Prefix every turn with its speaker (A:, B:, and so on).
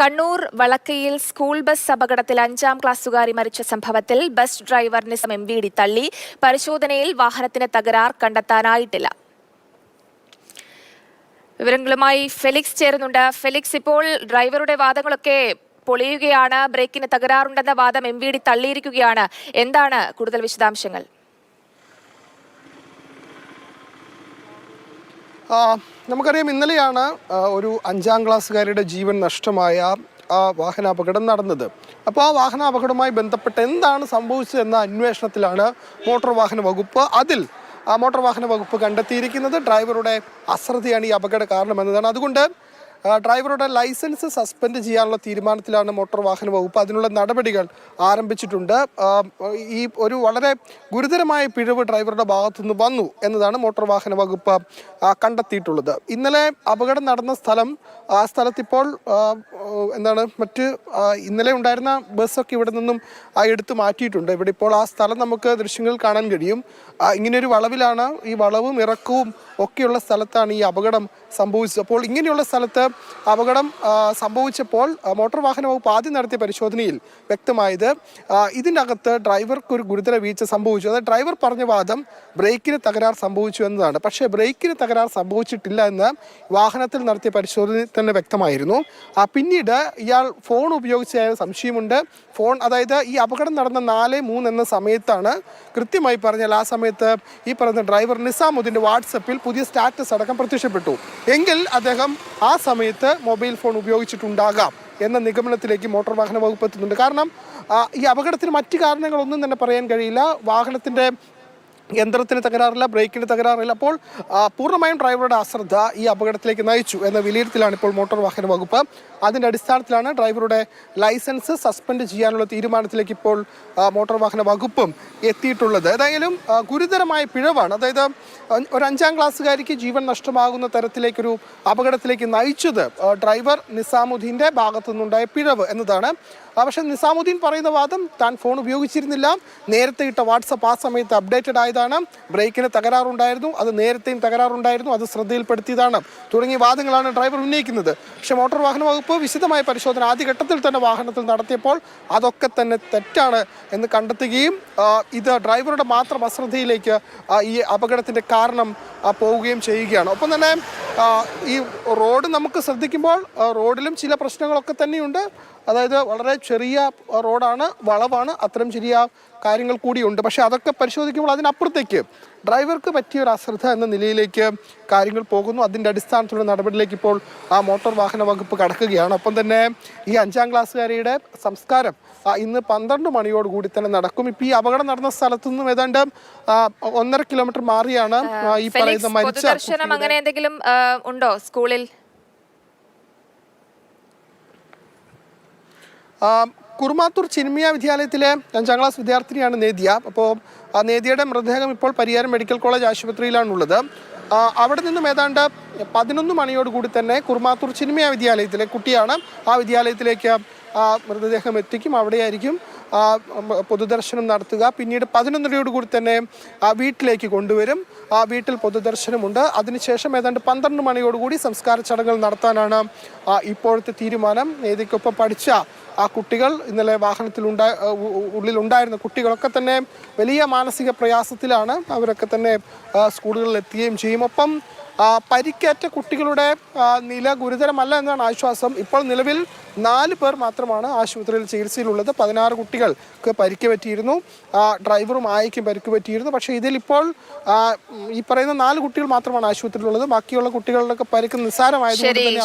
A: Kannur വളക്കയിൽ school bus അപകടത്തിൽ അഞ്ചാം ക്ലാസ്സുകാരി മരിച്ച സംഭവത്തിൽ ബസ് ഡ്രൈവറിന് സമയം വീടി തള്ളി പരിശോധനയിൽ വാഹനത്തിന് തകരാർ കണ്ടെത്താനായിട്ടില്ല. വിവരങ്ങളുമായി ഫെലിക്സ് ചേരുന്നുണ്ട്. ഫെലിക്സ് ഇപ്പോൾ ഡ്രൈവറുടെ വാദങ്ങളൊക്കെ പൊളിയുകയാണ്. ബ്രേക്കിന് തകരാറുണ്ടെന്ന വാദം എം വി ഡി തള്ളിയിരിക്കുകയാണ്. എന്താണ് കൂടുതൽ വിശദാംശങ്ങൾ?
B: നമുക്കറിയാം ഇന്നലെയാണ് ഒരു അഞ്ചാം ക്ലാസ്സുകാരിയുടെ ജീവൻ നഷ്ടമായ ആ വാഹനാപകടം നടന്നത്. അപ്പോൾ ആ വാഹനാപകടവുമായി ബന്ധപ്പെട്ട് എന്താണ് സംഭവിച്ചതെന്ന അന്വേഷണത്തിലാണ് മോട്ടോർ വാഹന വകുപ്പ് അതിൽ ആ മോട്ടോർ വാഹന വകുപ്പ് കണ്ടെത്തിയിരിക്കുന്നത്. ഡ്രൈവറുടെ അശ്രദ്ധയാണ് ഈ അപകട കാരണമെന്നതാണ് അതുകൊണ്ട് ഡ്രൈവറുടെ ലൈസൻസ് സസ്പെൻഡ് ചെയ്യാനുള്ള തീരുമാനത്തിലാണ് മോട്ടോർ വാഹന വകുപ്പ്. അതിനുള്ള നടപടികൾ ആരംഭിച്ചിട്ടുണ്ട്. ഈ ഒരു വളരെ ഗുരുതരമായ പിഴവ് ഡ്രൈവറുടെ ഭാഗത്തുനിന്ന് വന്നു എന്നതാണ് മോട്ടോർ വാഹന വകുപ്പ് കണ്ടെത്തിയിട്ടുള്ളത്. ഇന്നലെ അപകടം നടന്ന സ്ഥലം ആ സ്ഥലത്തിപ്പോൾ എന്താണ് മറ്റ് ഇന്നലെ ഉണ്ടായിരുന്ന ബസ്സൊക്കെ ഇവിടെ നിന്നും എടുത്തു മാറ്റിയിട്ടുണ്ട്. ഇവിടെ ഇപ്പോൾ ആ സ്ഥലം നമുക്ക് ദൃശ്യങ്ങൾ കാണാൻ കഴിയും. ഇങ്ങനെയൊരു വളവിലാണ് ഈ വളവും ഇറക്കവും ഒക്കെയുള്ള സ്ഥലത്താണ് ഈ അപകടം സംഭവിച്ചത്. അപ്പോൾ ഇങ്ങനെയുള്ള സ്ഥലത്ത് അപകടം സംഭവിച്ചപ്പോൾ മോട്ടോർ വാഹന വകുപ്പ് ആദ്യം നടത്തിയ പരിശോധനയിൽ വ്യക്തമായത് ഇതിനകത്ത് ഡ്രൈവർക്ക് ഒരു ഗുരുതര വീഴ്ച സംഭവിച്ചു. അതായത് ഡ്രൈവർ പറഞ്ഞ വാദം ബ്രേക്കിന് തകരാർ സംഭവിച്ചു എന്നതാണ്. പക്ഷേ ബ്രേക്കിന് തകരാർ സംഭവിച്ചിട്ടില്ല എന്ന് വാഹനത്തിൽ നടത്തിയ പരിശോധനയിൽ തന്നെ വ്യക്തമായിരുന്നു. പിന്നീട് ഇയാൾ ഫോൺ ഉപയോഗിച്ചായ സംശയമുണ്ട്. ഫോൺ അതായത് ഈ അപകടം നടന്ന നാല് മൂന്ന് എന്ന സമയത്താണ് കൃത്യമായി പറഞ്ഞാൽ ആ സമയത്ത് ഈ പറഞ്ഞ ഡ്രൈവർ നിസാമുദ്ദീന്റെ വാട്സപ്പിൽ പുതിയ സ്റ്റാറ്റസ് അടക്കം പ്രത്യക്ഷപ്പെട്ടു. എങ്കിൽ അദ്ദേഹം ആ സമയത്ത് മൊബൈൽ ഫോൺ ഉപയോഗിച്ചിട്ടുണ്ടാകാം എന്ന നിഗമനത്തിലേക്ക് മോട്ടോർ വാഹന വകുപ്പ് എത്തുന്നുണ്ട്. കാരണം ഈ അപകടത്തിന് മറ്റു കാരണങ്ങളൊന്നും തന്നെ പറയാൻ കഴിയില്ല. വാഹനത്തിന്റെ യന്ത്രത്തിന് തകരാറില്ല ബ്രേക്കിന് തകരാറില്ല. അപ്പോൾ പൂർണമായും ഡ്രൈവറുടെ അശ്രദ്ധ ഈ അപകടത്തിലേക്ക് നയിച്ചു എന്ന വിലയിരുത്തലാണ് ഇപ്പോൾ മോട്ടോർ വാഹന വകുപ്പ്. അതിന്റെ അടിസ്ഥാനത്തിലാണ് ഡ്രൈവറുടെ ലൈസൻസ് സസ്പെൻഡ് ചെയ്യാനുള്ള തീരുമാനത്തിലേക്ക് ഇപ്പോൾ മോട്ടോർ വാഹന വകുപ്പും എത്തിയിട്ടുള്ളത്. ഏതായാലും ഗുരുതരമായ പിഴവാണ്. അതായത് ഒരു അഞ്ചാം ക്ലാസ്സുകാരിക്ക് ജീവൻ നഷ്ടമാകുന്ന തരത്തിലേക്കൊരു അപകടത്തിലേക്ക് നയിച്ചത് ഡ്രൈവർ നിസാമുദ്ദീന്റെ ഭാഗത്തു നിന്നുണ്ടായ പിഴവ് എന്നതാണ്. പക്ഷേ നിസാമുദ്ദീൻ പറയുന്ന വാദം താൻ ഫോൺ ഉപയോഗിച്ചിരുന്നില്ല. നേരത്തെ ഇട്ട വാട്സപ്പ് ആ സമയത്ത് അപ്ഡേറ്റഡ് ആയതാണ് ബ്രേക്കിന് തകരാറുണ്ടായിരുന്നു. അത് നേരത്തെയും തകരാറുണ്ടായിരുന്നു. അത് ശ്രദ്ധയിൽപ്പെടുത്തിയതാണ്. തുടങ്ങിയ വാദങ്ങളാണ് ഡ്രൈവർ ഉന്നയിക്കുന്നത്. പക്ഷേ മോട്ടോർ വാഹന വകുപ്പ് വിശദമായ പരിശോധന ആദ്യഘട്ടത്തിൽ തന്നെ വാഹനത്തിൽ നടത്തിയപ്പോൾ അതൊക്കെ തന്നെ തെറ്റാണ് എന്ന് കണ്ടെത്തുകയും ഇത് ഡ്രൈവറുടെ മാത്രം അശ്രദ്ധയിലേക്ക് ഈ അപകടത്തിന്റെ കാരണം പോവുകയും ചെയ്യുകയാണ്. ഒപ്പം തന്നെ ഈ റോഡ് നമുക്ക് ശ്രദ്ധിക്കുമ്പോൾ റോഡിലും ചില പ്രശ്നങ്ങളൊക്കെ തന്നെയുണ്ട്. അതായത് വളരെ ചെറിയ റോഡാണ് വളവാണ്. അത്തരം ചെറിയ കാര്യങ്ങൾ കൂടിയുണ്ട്. പക്ഷേ അതൊക്കെ പരിശോധിക്കുമ്പോൾ അതിനപ്പുറത്തേക്ക് ഡ്രൈവർക്ക് പറ്റിയ ഒരു അശ്രദ്ധ എന്ന നിലയിലേക്ക് കാര്യങ്ങൾ പോകുന്നു. അതിന്റെ അടിസ്ഥാനത്തിലുള്ള നടപടിയിലേക്ക് ഇപ്പോൾ ആ മോട്ടോർ വാഹന വകുപ്പ് കടക്കുകയാണ്. ഒപ്പം തന്നെ ഈ അഞ്ചാം ക്ലാസ്സുകാരിയുടെ സംസ്കാരം ഇന്ന് പന്ത്രണ്ട് മണിയോടുകൂടി തന്നെ നടക്കും. ഇപ്പം ഈ അപകടം നടന്ന സ്ഥലത്തു നിന്നും ഏതാണ്ട് ഒന്നര കിലോമീറ്റർ മാറിയാണ് ഈ പറയുന്ന മരിച്ചു
A: മരിച്ച അങ്ങനെ എന്തെങ്കിലും ഉണ്ടോ സ്കൂളിൽ?
B: കുറുമാത്തൂർ ചിന്മയ വിദ്യാലയത്തിലെ അഞ്ചാം ക്ലാസ് വിദ്യാർത്ഥിനിയാണ് നേദിയ. അപ്പോൾ ആ നേദിയയുടെ മൃതദേഹം ഇപ്പോൾ പരിയാരം മെഡിക്കൽ കോളേജ് ആശുപത്രിയിലാണുള്ളത്. അവിടെ നിന്നും ഏതാണ്ട് പതിനൊന്ന് മണിയോടുകൂടി തന്നെ കുറുമാത്തൂർ ചിന്മയ വിദ്യാലയത്തിലെ കുട്ടിയാണ് ആ വിദ്യാലയത്തിലേക്ക് മൃതദേഹം എത്തിക്കും. അവിടെയായിരിക്കും പൊതുദർശനം നടത്തുക. പിന്നീട് പതിനൊന്നരയോടുകൂടി തന്നെ ആ വീട്ടിലേക്ക് കൊണ്ടുവരും. ആ വീട്ടിൽ പൊതുദർശനമുണ്ട്. അതിനുശേഷം ഏതാണ്ട് പന്ത്രണ്ട് മണിയോടുകൂടി സംസ്കാര ചടങ്ങുകൾ നടത്താനാണ് ഇപ്പോഴത്തെ തീരുമാനം. നേതിക്കൊപ്പം പഠിച്ച ആ കുട്ടികൾ ഇന്നലെ വാഹനത്തിൽ ഉണ്ടാ ഉള്ളിലുണ്ടായിരുന്ന കുട്ടികളൊക്കെ തന്നെ വലിയ മാനസിക പ്രയാസത്തിലാണ്. അവരൊക്കെ തന്നെ സ്കൂളുകളിൽ എത്തുകയും ചെയ്യും. ഒപ്പം പരിക്കേറ്റ കുട്ടികളുടെ നില ഗുരുതരമല്ല എന്നാണ് ആശ്വാസം. ഇപ്പോൾ നിലവിൽ നാല് പേർ മാത്രമാണ് ആശുപത്രിയിൽ ചികിത്സയിലുള്ളത്. പതിനാറ് കുട്ടികൾക്ക് പരിക്ക് പറ്റിയിരുന്നു. ഡ്രൈവറും ആയിക്കും പരിക്ക് പറ്റിയിരുന്നു. പക്ഷേ ഇതിലിപ്പോൾ ഈ പറയുന്ന നാല് കുട്ടികൾ മാത്രമാണ് ആശുപത്രിയിലുള്ളത്. ബാക്കിയുള്ള കുട്ടികളുടെ പരിക്ക് നിസ്സാരമായതുകൊണ്ട്
A: ശരി
B: തന്നെ